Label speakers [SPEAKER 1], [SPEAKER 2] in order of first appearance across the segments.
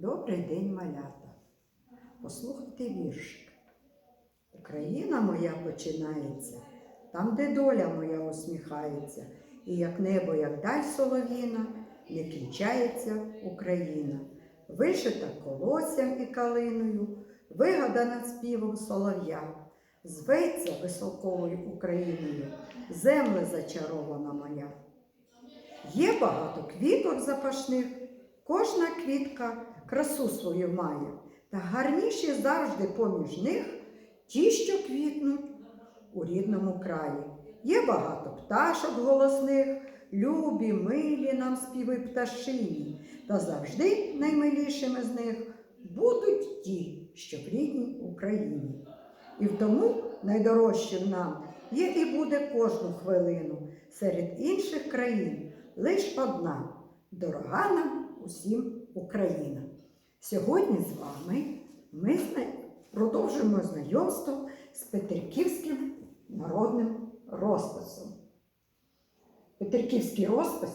[SPEAKER 1] Добрий день, малята. Послухайте віршик. Україна моя починається, там, де доля моя усміхається, і як небо, як даль соловіна, не кінчається Україна. Вишита колоссям і калиною, вигадана співом солов'я, зветься високовою Україною, земле зачарована моя. Є багато квіток запашних, кожна квітка красу свою має, та гарніші завжди поміж них ті, що квітнуть у рідному краї. Є багато пташок голосних, любі, милі нам співи пташині, та завжди наймилішими з них будуть ті, що в рідній Україні. І в тому найдорожчим нам є і буде кожну хвилину серед інших країн лиш одна дорога нам усім Україна. Сьогодні з вами ми продовжуємо знайомство з Петриківським народним розписом. Петриківський розпис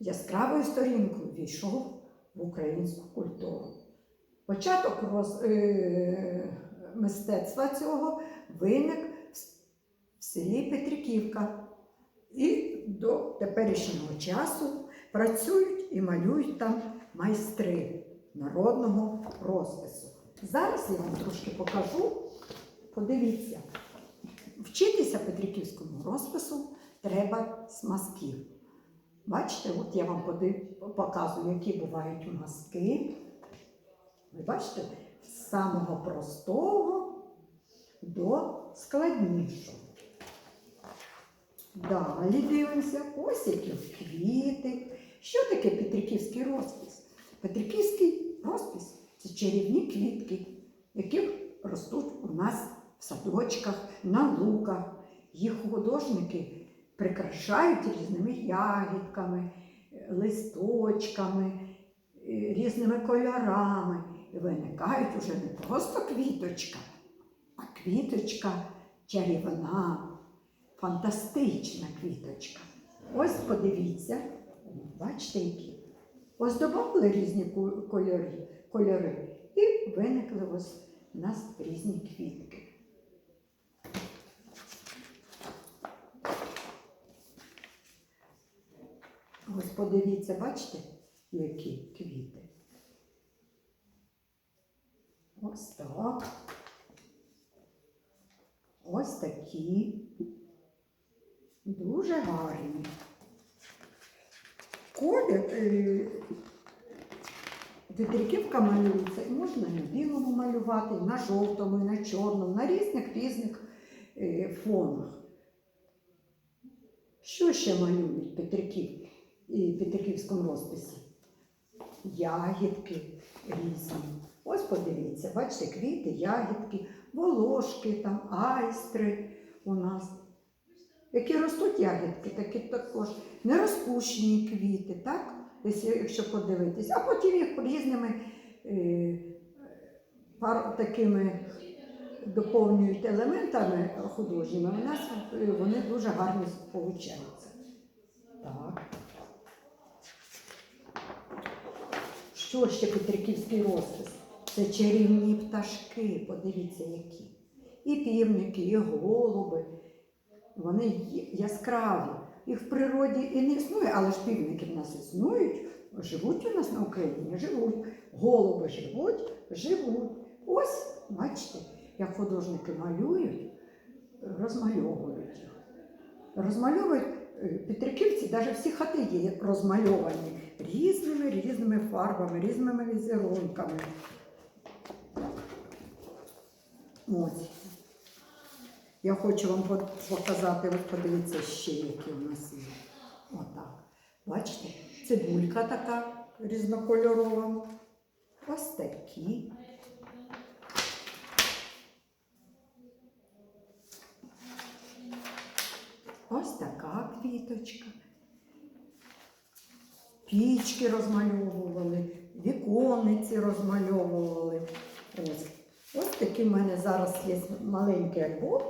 [SPEAKER 1] яскравою сторінкою війшов в українську культуру. Початок роз, е, мистецтва цього виник в селі Петриківка. І до теперішнього часу працюють і малюють там майстри народного розпису. Зараз я вам трошки покажу. Подивіться, вчитися Петриківському розпису треба з мазків. Бачите, от я вам показую, які бувають мазки. Ви бачите, з самого простого до складнішого. Далі дивимося, ось які квіти. Що таке Петриківський розпис? Петриківський розпис це чарівні квітки, які ростуть у нас в садочках, на луках. Їх художники прикрашають різними ягідками, листочками, е, різними кольорами. І виникають уже не просто квіточка, а квіточка чарівна фантастична квіточка. Ось подивіться, бачите, які. Ось різні кольори, кольори і виникли ось у нас різні квітки. Ось подивіться, бачите, які квіти. Ось так. Ось такі. Дуже гарні. Колір е, Петриківка малюється, і можна на білому малювати, і на жовтому, і на чорному, на різних різних е, фонах. Що ще малюють Петриків і Петриківському розписі? Ягідки різні. Ось подивіться, бачите, квіти, ягідки, волошки, там, айстри у нас. Які ростуть ягідки, такі також нерозпущені квіти, так? Якщо подивитись, а потім їх різними е, пар, такими доповнюють елементами художніми, у нас е, вони дуже гарні получаються. Так. Що ще Петриківський розпис? Це чарівні пташки, подивіться які. І півники, і голуби. Вони яскраві. Їх в природі і не існує, але ж півники в нас існують, живуть у нас на Україні, живуть. Голуби живуть, живуть. Ось, бачите, як художники малюють, розмальовують їх. Розмальовують е, Петриківці, навіть всі хати є розмальовані різними різними фарбами, різними візерунками. Ось. Я хочу вам показати, от подивіться ще, які у нас є. Отак. Бачите, цибулька така різнокольорова. Ось такі. Ось така квіточка. Пічки розмальовували, віконниці розмальовували. Ось. Ось такий в мене зараз є маленький альбом.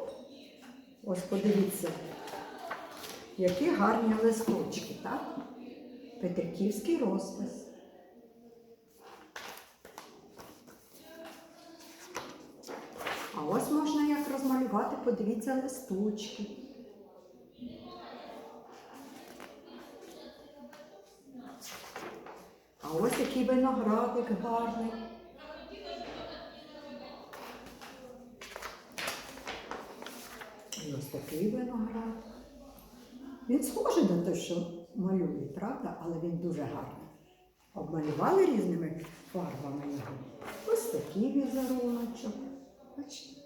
[SPEAKER 1] Ось подивіться, які гарні листочки, так? Петриківський розпис. А ось можна як розмалювати, подивіться, листочки. А ось який виноградик гарний. Ось такий виноград. Він схожий на те, що малює, правда? Але він дуже гарний. Обмалювали різними фарбами його. Ось такий візеруночок. Бачите?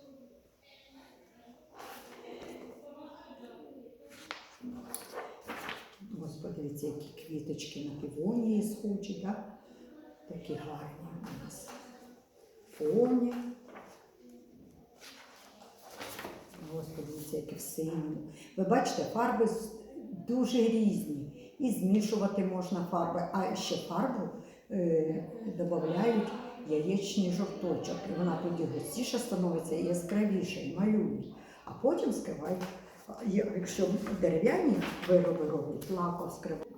[SPEAKER 1] Ось подивіться, які квіточки на півонії схожі, так? Такі гарні у нас. Фоні. Ось подивіться, які в синьому. Ви бачите, фарби дуже різні. І змішувати можна фарби, а ще фарбу е, додають яєчний жовточок. І вона тоді густіше становиться і яскравіше, і малюють. А потім скривають, якщо дерев'яні вироби роблять, лаком скривають.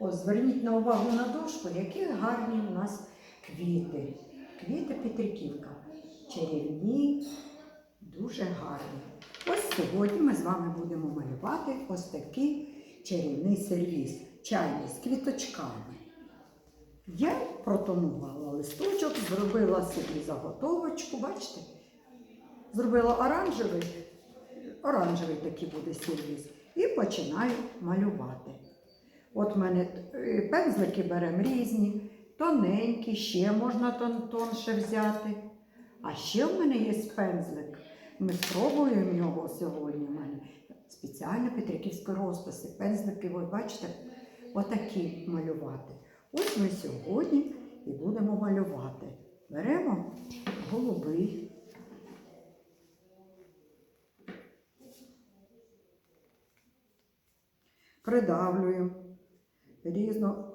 [SPEAKER 1] Зверніть на увагу на дошку, які гарні у нас квіти. Квіти Петриківка. Чарівні, дуже гарні. Ось сьогодні ми з вами будемо малювати ось такий чарівний сервіс, чайний з квіточками. Я протонувала листочок, зробила собі заготовочку, бачите? Зробила оранжевий, оранжевий такий буде сервіс. І починаю малювати. От в мене е, пензлики беремо різні, тоненькі, ще можна тон, тонше взяти. А ще в мене є пензлик. Ми спробуємо його сьогодні. У мене спеціально петриківські розписи. Пензлики, ви бачите, отакі малювати. Ось ми сьогодні і будемо малювати. Беремо голубий. Придавлюємо. Різно.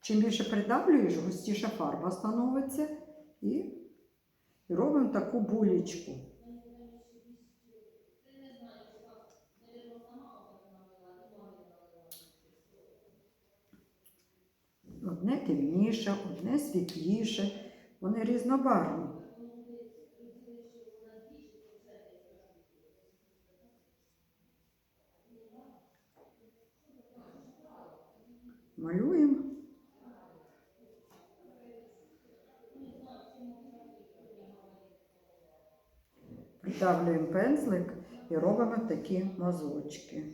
[SPEAKER 1] Чим більше придавлюєш, густіша фарба становиться. І робимо таку булічку. Одне темніше, одне світліше. Вони різнобарвні. Малюємо. Придавлюємо пензлик і робимо такі мазочки.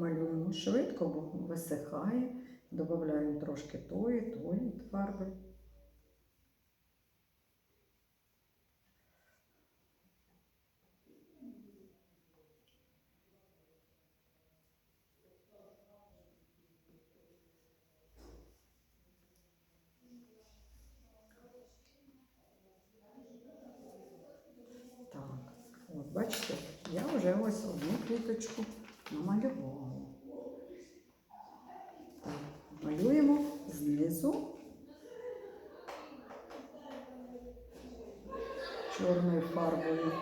[SPEAKER 1] Малюємо швидко, бо висихає. Додаємо трошки тої, тої фарби. Бачите, я вже ось одну квіточку намалювала. Так, малюємо знизу чорною фарбою.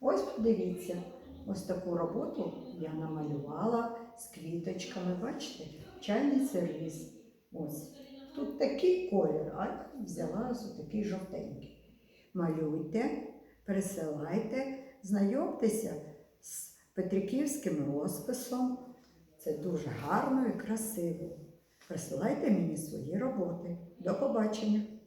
[SPEAKER 1] Ось подивіться, ось таку роботу я намалювала з квіточками. Бачите, чайний сервіс. Ось. Тут такий колір, а я взяла ось такий жовтенький. Малюйте, присилайте, знайомтеся з Петриківським розписом. Це дуже гарно і красиво. Присилайте мені свої роботи. До побачення!